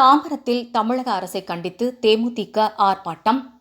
தாம்பரத்தில் தமிழக அரசை கண்டித்து தேமுதிக ஆர்ப்பாட்டம்.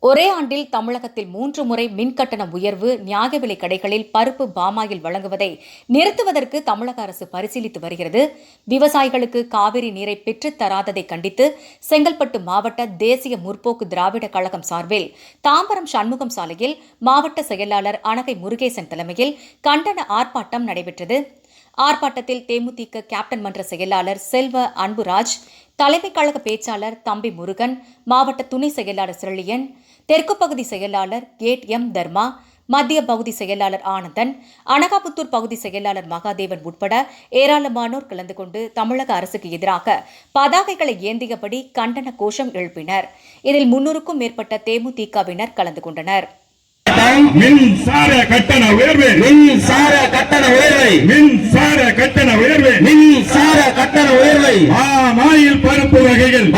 ஒரே ஆண்டில் தமிழகத்தில் மூன்று முறை மின்கட்டண உயர்வு நியாய விலை கடைகளில் பருப்பு பாமாயில் வழங்குவதை நிறுத்துவதற்கு தமிழக அரசு பரிசீலித்து வருகிறது. விவசாயிகளுக்கு காவிரி நீரை பெற்றுத் தராததை கண்டித்து செங்கல்பட்டு மாவட்ட தேசிய முற்போக்கு திராவிட கழகம் சார்பில் தாம்பரம் சண்முகம் சாலையில் மாவட்ட செயலாளர் அனகை முருகேசன் தலைமையில் கண்டன ஆர்ப்பாட்டம் நடைபெற்றது. ஆர்ப்பாட்டத்தில் தேமுதிக கேப்டன் மன்ற செயலாளர் செல்வ அன்புராஜ் தலைமை கழக பேச்சாளர் தம்பி முருகன் மாவட்ட துணை செயலாளர் செழியன் தெற்கு பகுதி செயலாளர் கேட் எம் தர்மா மத்திய பகுதி செயலாளர் ஆனந்தன் அனகாபுத்தூர் பகுதி செயலாளர் மகாதேவன் உட்பட ஏராளமானோர் கலந்து கொண்டு தமிழக அரசுக்கு எதிராக பதாகைகளை ஏந்தியபடி கண்டன கோஷம் எழுப்பினர். இதில் முன்னூறுக்கும் மேற்பட்ட தேமுதிகவினர் கலந்து கொண்டனர். மின்சார கட்டண உயர்வு. மின்சார கட்டண உயர்வை. மின்சார கட்டண உயர்வு. மின்சார கட்டண உயர்வை. மாயில் பருப்பு வகைகள்.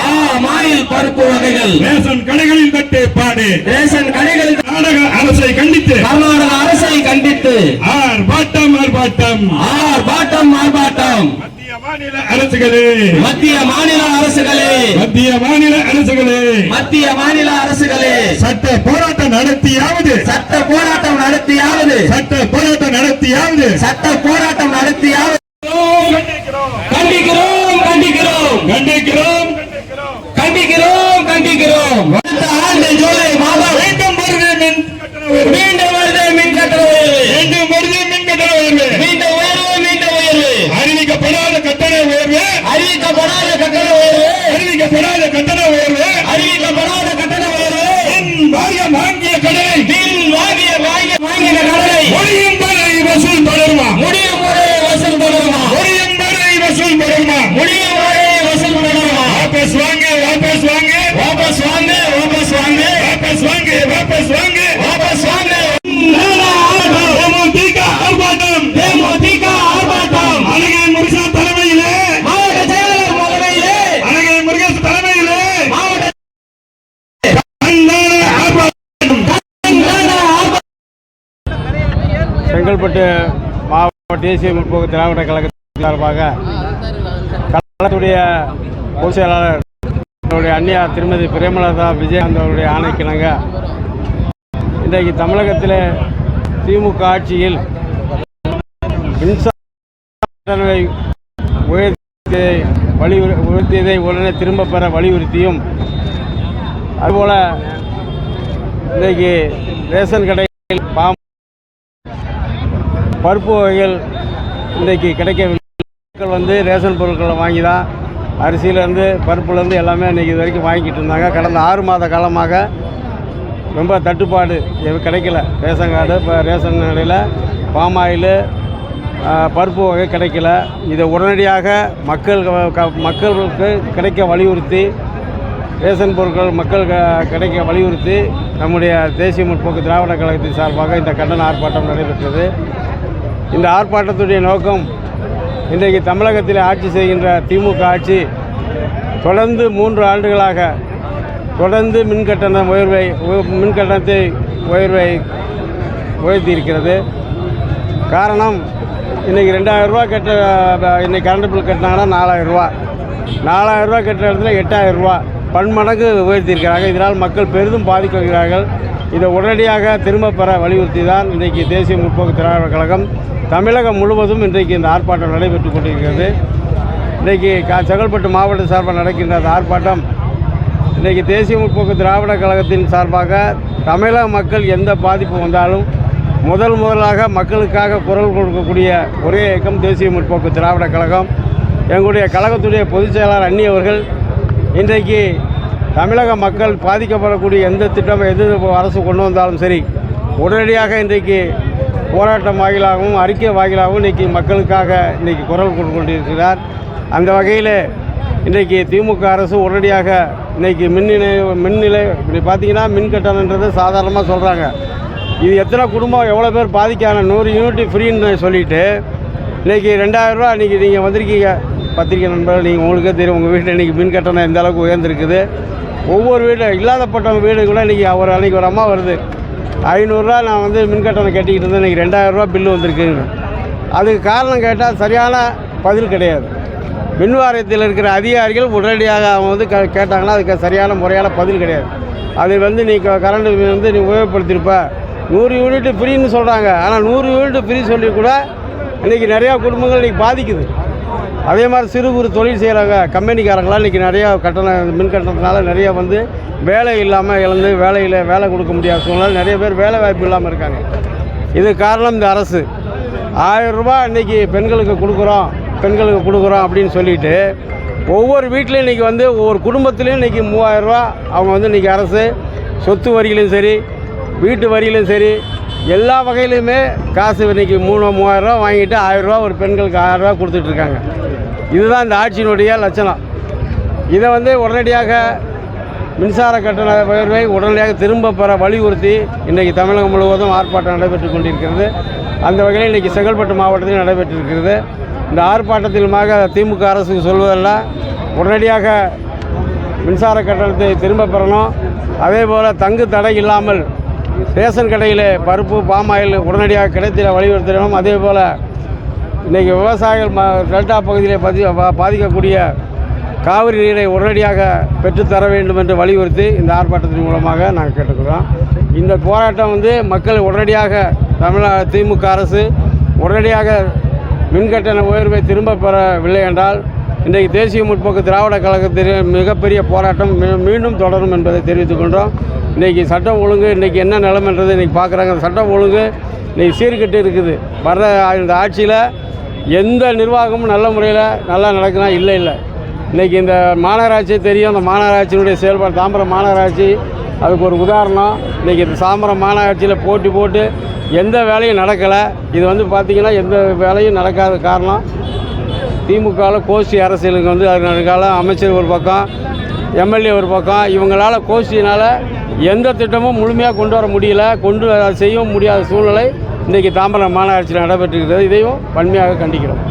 மாயில் பருப்பு வகைகள். ரேஷன் கடைகளில் தட்டுப்பாடு ரேஷன் கடைகளில் கர்நாடக அரசை கண்டித்து. கர்நாடக அரசை கண்டித்து. ஆர்ப்பாட்டம் ஆர்ப்பாட்டம். ஆர்ப்பாட்டம் ஆர்ப்பாட்டம். மத்திய மாநில அரசுகளே. மத்திய மாநில அரசுகளே. மத்திய மாநில அரசுகளே. மத்திய மாநில அரசுகளே. சட்ட போராட்டம் நடத்தியாவது. சட்ட போராட்டம் நடத்தியாவது. சட்ட போராட்டம் நடத்தியாவது. சட்ட போராட்டம் நடத்தியாவது. கண்டிக்கிறோம். கண்டிக்கிறோம் கண்டிக்கிறோம். கண்டிக்கிறோம். கண்டிக்கிறோம் கண்டிக்கிறோம் அடுத்த ஆண்டு ஜூலை மாதம் மீண்டும் வருது மின் கட்டண உயர்வு மீண்டும் வருது மின் கட்டண உயர்வு மீண்டும் வருது மின் கட்டண உயர்வு மீண்டும் உயர்வு மீண்டும் உயர்வு அறிவிக்கப்படாத கட்டண உயர்வு அறிவிக்கப்படாத கட்டண உயர்வு அறிவிக்கப்படாத கட்டண உயர்வு அறிவிக்கப்படாத கட்டண உயர்வு மின் வாரியம் வாங்கிய கடனை பில் வாங்கிய வாங்கிய வாங்கின கடனை முடியும் வரை வசூல் தொடருமா முடியும் முறை வசூல் தொடருமா முடியும் வரை வசூல் தொடருமா முடியும் முறை வசூல் தொடருமா வாபஸ் வாங்க வாபஸ் வாங்க வாபஸ் வாங்க வாபஸ் வாங்க வாபஸ் வாங்க வாபஸ் வாங்க வாபஸ் வாங்க. செங்கல்பட்டு மாவட்ட தேசிய முற்போக்கு திராவிட கழகத்தின் சார்பாக கழகத்துடைய பொதுச் செயலாளர் அவருடைய அந்நியா திருமதி பிரேமலதா விஜயகாந்த் அவருடைய ஆணைக்கிணங்க. இன்றைக்கு தமிழகத்தில் திமுக ஆட்சியில் மின்சார உயர்த்தியதை வலியுறு உயர்த்தியதை உடனே திரும்ப பெற வலியுறுத்தியும். அதுபோல் இன்றைக்கு ரேஷன் கடையில் பாம் பருப்பு வகைகள் இன்றைக்கு கிடைக்கவில்லை. மக்கள் வந்து ரேஷன் பொருட்களை வாங்கி தான் அரிசியிலேருந்து பருப்புலேருந்து எல்லாமே இன்றைக்கி இது வரைக்கும் வாங்கிட்டு இருந்தாங்க. கடந்த ஆறு மாத காலமாக ரொம்ப தட்டுப்பாடு எதுவும் கிடைக்கல. ரேஷன் கார்டு இப்போ ரேஷன் கடையில் பாம் ஆயிலு பருப்பு வகை கிடைக்கல. இதை உடனடியாக மக்கள் க- மக்களுக்கு கிடைக்க வலியுறுத்தி ரேஷன் பொருட்கள் மக்கள் கிடைக்க வலியுறுத்தி நம்முடைய தேசிய முற்போக்கு திராவிட கழகத்தின் சார்பாக இந்த கண்டன ஆர்ப்பாட்டம் நடைபெற்றது. இந்த ஆர்ப்பாட்டத்துடைய நோக்கம் இன்றைக்கு தமிழகத்தில் ஆட்சி செய்கின்ற திமுக ஆட்சி தொடர்ந்து மூன்று ஆண்டுகளாக தொடர்ந்து மின்கட்டண உயர்வை உ- மின்கட்டணத்தை உயர்வை உயர்த்தியிருக்கிறது. காரணம் இன்றைக்கி ரெண்டாயிரரூவா கட்ட இன்றைக்கி கரண்ட் பில் கட்டினாங்கன்னா நாலாயிரரூபா நாலாயிரரூபா கட்டுற இடத்துல எட்டாயிரரூவா பன்மடங்கு உயர்த்தியிருக்கிறாங்க இதனால் மக்கள் பெரிதும் பாதிக்கப்படுகிறார்கள். இதை உடனடியாக திரும்ப பெற வலியுறுத்தி தான் இன்றைக்கு தேசிய முற்போக்கு திராவிட கழகம் தமிழகம் முழுவதும் இன்றைக்கு இந்த ஆர்ப்பாட்டம் நடைபெற்று கொண்டிருக்கிறது. இன்றைக்கி கா செங்கல்பட்டு மாவட்ட சார்பாக நடக்கின்ற அந்த ஆர்ப்பாட்டம் இன்றைக்கி தேசிய முற்போக்கு திராவிட கழகத்தின் சார்பாக தமிழக மக்கள் எந்த பாதிப்பு வந்தாலும் முதல் முதலாக மக்களுக்காக குரல் கொடுக்கக்கூடிய ஒரே இயக்கம் தேசிய முற்போக்கு திராவிட கழகம். எங்களுடைய கழகத்துடைய பொதுச் செயலாளர் அண்ணி அவர்கள் இன்றைக்கு தமிழக மக்கள் பாதிக்கப்படக்கூடிய எந்த திட்டம் எது அரசு கொண்டு வந்தாலும் சரி உடனடியாக இன்றைக்கு போராட்டம் வாயிலாகவும் அறிக்கை வாயிலாகவும் இன்றைக்கி மக்களுக்காக இன்றைக்கி குரல் கொண்டு கொண்டிருக்கிறார். அந்த வகையில் இன்றைக்கி திமுக அரசு உடனடியாக இன்றைக்கி மின் இணைய மின் நிலை இப்படி பார்த்தீங்கன்னா மின் கட்டணன்றது சாதாரணமாக சொல்கிறாங்க இது எத்தனை குடும்பம் எவ்வளோ பேர் பாதிக்கான நூறு யூனிட் ஃப்ரீன்னு சொல்லிட்டு இன்றைக்கி ரெண்டாயிரரூவா இன்றைக்கி நீங்கள் வந்திருக்கீங்க. பத்திரிக்கை நண்பர்கள் நீங்கள் உங்களுக்கே தெரியும் உங்கள் வீட்டில் இன்றைக்கி மின் கட்டணம் எந்த அளவுக்கு உயர்ந்திருக்குது. ஒவ்வொரு வீடு இல்லாதப்பட்டவங்க வீடு கூட இன்றைக்கி ஒரு அன்றைக்கி ஒரு அம்மா வருது. ஐநூறுரூவா நான் வந்து மின் கட்டணம் கட்டிக்கிட்டு இருந்தேன் இன்றைக்கி ரெண்டாயிரரூவா பில்லு வந்திருக்குங்க அதுக்கு காரணம் கேட்டால் சரியான பதில் கிடையாது. மின் வாரியத்தில் இருக்கிற அதிகாரிகள் உடனடியாக அவங்க வந்து க கேட்டாங்கன்னா அதுக்கு சரியான முறையான பதில் கிடையாது. அது வந்து நீ க- கரண்ட் வந்து நீ உபயோகப்படுத்தியிருப்ப நூறு யூனிட் ஃப்ரீன்னு சொல்கிறாங்க ஆனால் நூறு யூனிட் ஃப்ரீ சொல்லி கூட இன்றைக்கி நிறையா குடும்பங்கள் இன்றைக்கி பாதிக்குது. அதே மாதிரி சிறு குறு தொழில் செய்கிறாங்க கம்பெனிக்காரங்களாம் இன்றைக்கி நிறையா கட்டணம் மின் கட்டணத்தினால நிறையா வந்து வேலை இல்லாமல் இழந்து வேலையில் வேலை கொடுக்க முடியாத சூழ்நிலை நிறைய பேர் வேலை வாய்ப்பு இல்லாமல் இருக்காங்க. இது காரணம் இந்த அரசு. ஆயிரம் இன்றைக்கி பெண்களுக்கு கொடுக்குறோம் பெண்களுக்கு கொடுக்குறோம் அப்படின்னு சொல்லிட்டு ஒவ்வொரு வீட்லையும் இன்றைக்கி வந்து ஒவ்வொரு குடும்பத்துலேயும் இன்றைக்கி மூவாயிரரூவா அவங்க வந்து இன்றைக்கி அரசு சொத்து வரியிலும் சரி வீட்டு வரியிலும் சரி எல்லா வகையிலுமே காசு இன்றைக்கி மூணு மூவாயிரரூவா வாங்கிட்டு ஆயிரரூவா ஒரு பெண்களுக்கு ஆயிரரூவா கொடுத்துட்ருக்காங்க இதுதான் இந்த ஆட்சியினுடைய லட்சணம். இதை வந்து உடனடியாக மின்சார கட்டண உயர்வை உடனடியாக திரும்ப பெற வலியுறுத்தி இன்றைக்கி தமிழகம் முழுவதும் ஆர்ப்பாட்டம் நடைபெற்று கொண்டிருக்கிறது. அந்த வகையில் இன்றைக்கி செங்கல்பட்டு மாவட்டத்தில் நடைபெற்றிருக்கிறது. இந்த ஆர்ப்பாட்டத்திலுமாக திமுக அரசுக்கு சொல்வதெல்லாம் உடனடியாக மின்சார கட்டணத்தை திரும்ப பெறணும். அதே போல் தங்கு தடை இல்லாமல் ரேஷன் கடையில் பருப்பு பாமாயில் உடனடியாக கிடைத்திட வலியுறுத்தினோம் அதே போல் இன்றைக்கி விவசாயிகள் ம டெல்டா பகுதியில் பதி பாதிக்கக்கூடிய காவிரி நீரை உடனடியாக பெற்றுத்தர வேண்டும் என்று வலியுறுத்தி இந்த ஆர்ப்பாட்டத்தின் மூலமாக நாங்கள் கேட்டுக்கிறோம். இந்த போராட்டம் வந்து மக்கள் உடனடியாக தமிழக திமுக அரசு உடனடியாக மின்கட்டண உயர்வை திரும்ப பெறவில்லை என்றால் இன்றைக்கு தேசிய முற்போக்கு திராவிட கழகத்தின் மிகப்பெரிய போராட்டம் மீண்டும் தொடரும் என்பதை தெரிவித்துக் கொண்டோம். இன்றைக்கி சட்டம் ஒழுங்கு இன்றைக்கி என்ன நிலமன்றது இன்றைக்கி பார்க்குறாங்க. அந்த சட்டம் ஒழுங்கு இன்றைக்கி சீர்கட்டு இருக்குது. வர்ற இந்த ஆட்சியில் எந்த நிர்வாகமும் நல்ல முறையில் நல்லா நடக்குதா இல்லை இல்லை. இன்றைக்கி இந்த மாநகராட்சி தெரியும். அந்த மாநகராட்சியினுடைய செயல்பாடு தாம்பரம் மாநகராட்சி அதுக்கு ஒரு உதாரணம். இன்றைக்கி இந்த தாம்பரம் மாநகராட்சியில் போட்டி போட்டு எந்த வேலையும் நடக்கலை. இது வந்து பார்த்திங்கன்னா எந்த வேலையும் நடக்காத காரணம். திமுகவில் கோஷ்டி அரசியலுக்கு வந்து காலம் அமைச்சர் ஒரு பக்கம் எம்எல்ஏ ஒரு பக்கம் இவங்களால் கோஷ்டினால் எந்த திட்டமும் முழுமையாக கொண்டு வர முடியல கொண்டு வர செய்யவும் முடியாத சூழ்நிலை இன்றைக்கி தாம்பரம் மாநகராட்சியில் நடைபெற்றிருக்கிறது. இதையும் வன்மையாக கண்டிக்கிறோம்.